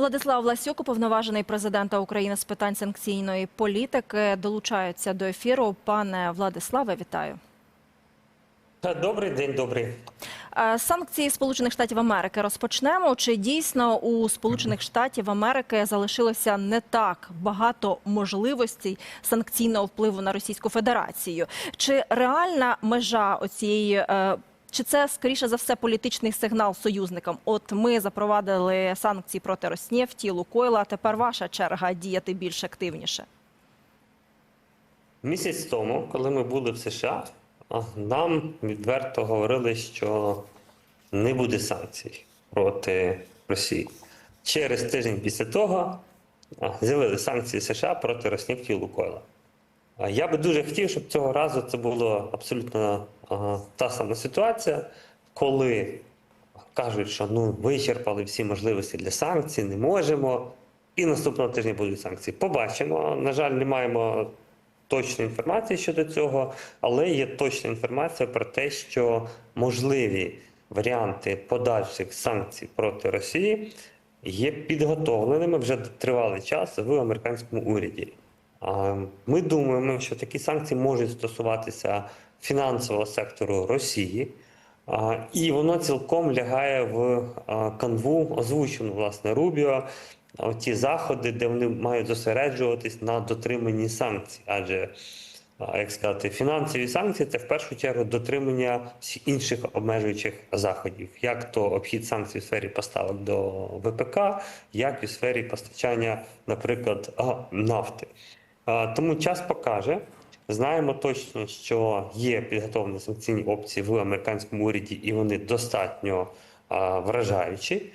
Владислав Власюк, уповноважений президента України з питань санкційної політики, долучається до ефіру. Пане Владиславе, вітаю. Добрий день, добрий. Е, Санкції Сполучених Штатів Америки розпочнемо. Чи дійсно у Сполучених Штатів Америки залишилося не так багато можливостей санкційного впливу на Російську Федерацію? Чи реальна межа оцієї? Чи це скоріше за все політичний сигнал союзникам? От ми запровадили санкції проти Роснефті, Лукойла. Тепер ваша черга діяти більш активніше. Місяць тому, коли ми були в США, нам відверто говорили, що не буде санкцій проти Росії. Через тиждень після того а, з'явилися санкції США проти Роснефті і Лукойла. Я би дуже хотів, щоб цього разу це була абсолютно та сама ситуація, коли кажуть, що ну вичерпали всі можливості для санкцій, не можемо. І наступного тижня будуть санкції. Побачимо. На жаль, не маємо точної інформації щодо цього, але є точна інформація про те, що можливі варіанти подальших санкцій проти Росії є підготовленими вже тривалий час в американському уряді. Ми думаємо, що такі санкції можуть стосуватися фінансового сектору Росії, і воно цілком лягає в канву, озвучену власне Рубіо, ті заходи, де вони мають зосереджуватись на дотриманні санкцій. Адже, як сказати, фінансові санкції це в першу чергу дотримання всіх інших обмежуючих заходів, як то обхід санкцій в сфері поставок до ВПК, як і в сфері постачання, наприклад, нафти. Тому час покаже. Знаємо точно, що є підготовлені санкційні опції в американському уряді, і вони достатньо а, вражаючі.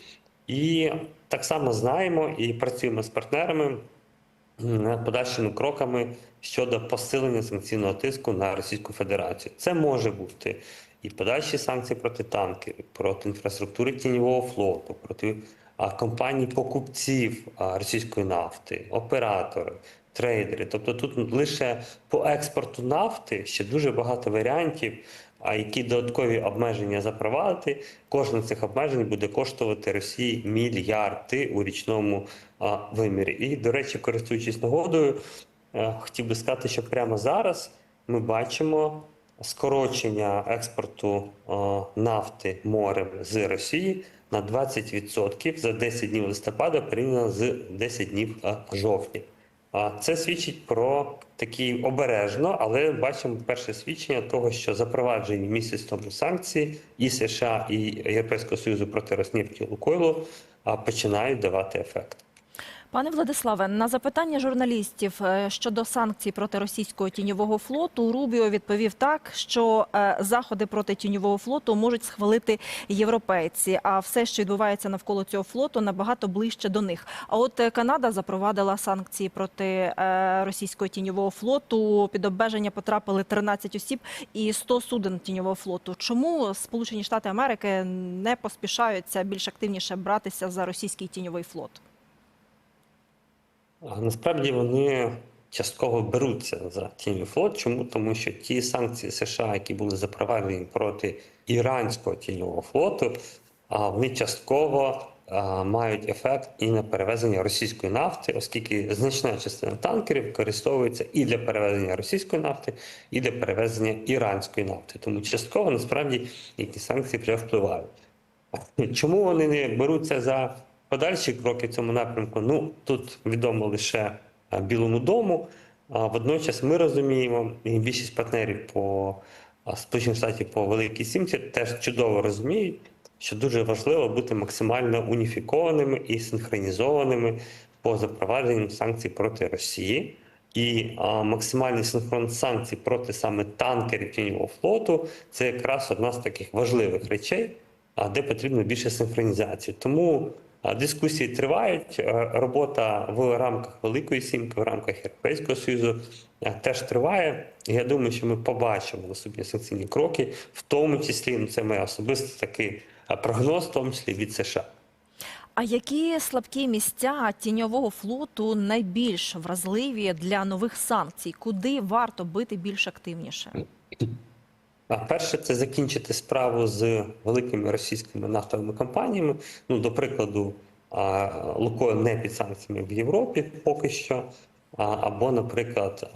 І так само знаємо і працюємо з партнерами над подальшими кроками щодо посилення санкційного тиску на Російську Федерацію. Це може бути і подальші санкції проти танків, проти інфраструктури тіньового флоту, проти компаній покупців російської нафти, оператори, трейдери. Тобто тут лише по експорту нафти ще дуже багато варіантів. А які додаткові обмеження запровадити, кожне з цих обмежень буде коштувати Росії мільярди у річному вимірі. І, до речі, користуючись нагодою, е, хотів би сказати, що прямо зараз ми бачимо скорочення експорту нафти морем з Росії на 20% за 10 днів листопада порівняно з 10 днів жовтня. Це свідчить про такі обережно, але бачимо перше свідчення того, що запроваджені місяць тому санкції і США, і Європейського Союзу проти Роснефті Лукойлу починають давати ефект. Пане Владиславе, на запитання журналістів е, щодо санкцій проти російського тіньового флоту Рубіо відповів так, що е, заходи проти тіньового флоту можуть схвалити європейці, а все, що відбувається навколо цього флоту, набагато ближче до них. А от е, Канада запровадила санкції проти російського тіньового флоту. Під обмеження потрапили 13 осіб і 100 суден тіньового флоту. Чому Сполучені Штати Америки не поспішаються більш активніше братися за російський тіньовий флот? Насправді вони частково беруться за тіньовий флот. Чому? Тому що ті санкції США, які були запроваджені проти іранського тіньового флоту, вони частково мають ефект і на перевезення російської нафти, оскільки значна частина танкерів використовується і для перевезення російської нафти, і для перевезення іранської нафти. Тому частково насправді які санкції вже впливають. Чому вони не беруться за подальші кроки в цьому напрямку? Ну тут відомо лише Білому дому. А водночас ми розуміємо, і більшість партнерів по Сполучених Штатів по Великій Сімці теж чудово розуміють, що дуже важливо бути максимально уніфікованими і синхронізованими по запровадженню санкцій проти Росії. І а, максимальний синхрон санкцій проти саме танкерів тіньового флоту це якраз одна з таких важливих речей, а де потрібно більше синхронізації. Тому дискусії тривають. е, Робота в рамках Великої Сімки, в рамках Європейського Союзу е, теж триває. Я думаю, що ми побачимо наступні санкційні кроки, в тому числі ну, це моє особисто такий е, прогноз, в тому числі від США. А які слабкі місця тіньового флоту найбільш вразливі для нових санкцій? Куди варто бити більш активніше? Перше, це закінчити справу з великими російськими нафтовими компаніями. Ну, до прикладу, а, Лукойл не під санкціями в Європі поки що, або, наприклад,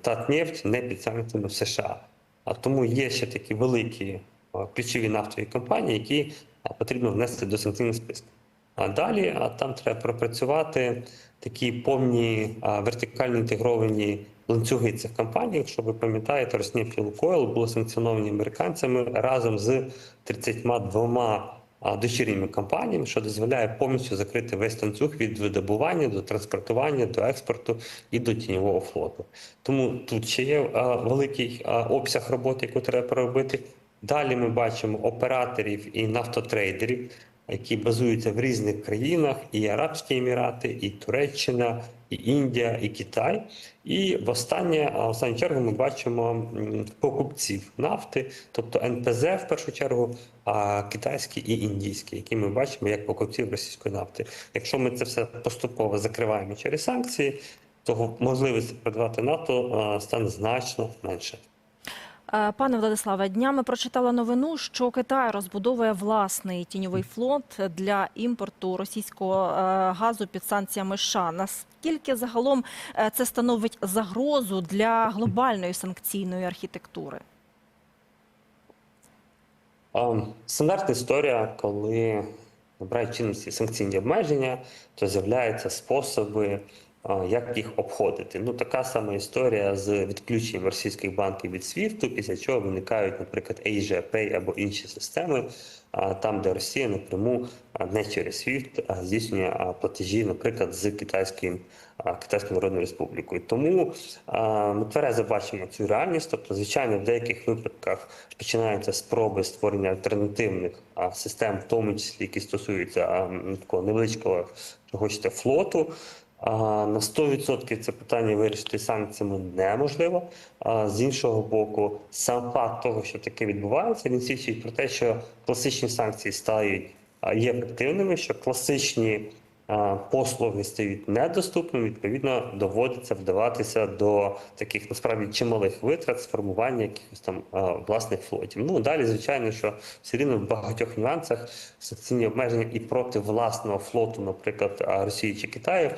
Татнефть не під санкціями в США. А тому є ще такі великі ключові нафтові компанії, які потрібно внести до санкційних списків. А далі а там треба пропрацювати такі повні вертикально інтегровані ланцюги цих компаній. Якщо ви пам'ятаєте, Роснефть і Лукойл були санкціоновані американцями разом з 32 а, дочірніми компаніями, що дозволяє повністю закрити весь ланцюг від видобування до транспортування, до експорту і до тіньового флоту. Тому тут ще є великий обсяг роботи, яку треба проробити. Далі ми бачимо операторів і нафтотрейдерів, які базуються в різних країнах: і Арабські Емірати, і Туреччина, і Індія, і Китай. І в останнє, в останню чергу ми бачимо покупців нафти, тобто НПЗ в першу чергу, а китайські і індійські, які ми бачимо як покупців російської нафти. Якщо ми це все поступово закриваємо через санкції, то можливість продавати нафту а, стане значно менше. Е, Пане Владиславе, днями прочитала новину, що Китай розбудовує власний тіньовий флот для імпорту російського е, газу під санкціями США. Наскільки загалом е, це становить загрозу для глобальної санкційної архітектури? Стандартна історія, коли набирають чинності санкційні обмеження, то з'являються способи, як їх обходити. Ну, така сама історія з відключенням російських банків від SWIFT, після чого виникають, наприклад, Asia Pay або інші системи, там, де Росія напряму не через SWIFT здійснює платежі, наприклад, з китайським Китайською Народною Республікою. Тому ми тверезо бачимо цю реальність. Тобто, звичайно, в деяких випадках починаються спроби створення альтернативних систем, в тому числі які стосуються такого невеличкого, що флоту. На 100% це питання вирішити санкціями неможливо. З іншого боку, сам факт того, що таке відбувається, він свідчить про те, що класичні санкції стають є ефективними, що класичні послуги стають недоступними. Відповідно, доводиться вдаватися до таких насправді чималих витрат з формування якихось там власних флотів. Ну далі, звичайно, що все рівно в багатьох нюансах санкційні обмеження і проти власного флоту, наприклад, Росії чи Китаю,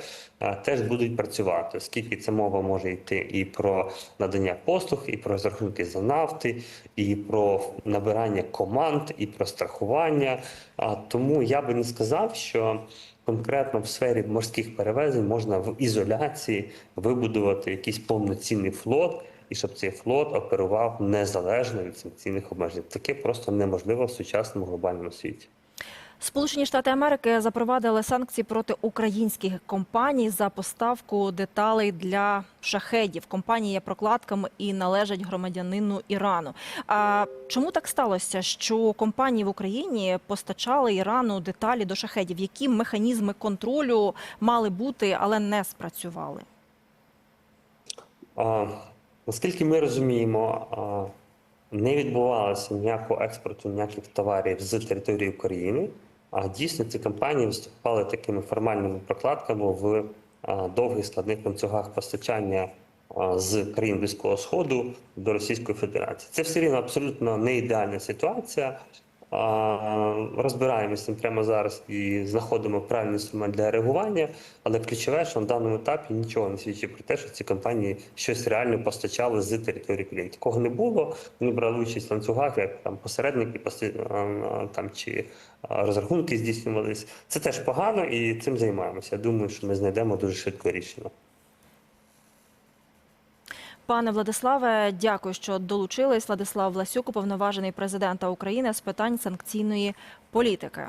теж будуть працювати, оскільки ця мова може йти і про надання послуг, і про розрахунки за нафти, і про набирання команд, і про страхування. А тому я би не сказав, що конкретно в сфері морських перевезень можна в ізоляції вибудувати якийсь повноцінний флот. І щоб цей флот оперував незалежно від санкційних обмежень, таке просто неможливо в сучасному глобальному світі. Сполучені Штати Америки запровадили санкції проти українських компаній за поставку деталей для шахедів. Компанії є прокладками і належать громадянину Ірану. А чому так сталося, що компанії в Україні постачали Ірану деталі до шахедів? Які механізми контролю мали бути, але не спрацювали? А, наскільки ми розуміємо, а, не відбувалося ніякого експорту ніяких товарів з території України. А дійсно ці компанії виступали такими формальними прокладками в довгих складних ланцюгах постачання з країн Близького Сходу до Російської Федерації. Це все рівно абсолютно не ідеальна ситуація. Розбираємося прямо зараз і знаходимо правильний інструмент для реагування, але ключове, що на даному етапі нічого не свідчить про те, що ці компанії щось реально постачали з території країни. Такого не було. Вони брали участь в ланцюгах, як там посередники, там чи розрахунки здійснювались. Це теж погано і цим займаємося. Я думаю, що ми знайдемо дуже швидко рішення. Пане Владиславе, дякую, що долучились. Владислав Власюк, уповноважений президента України з питань санкційної політики.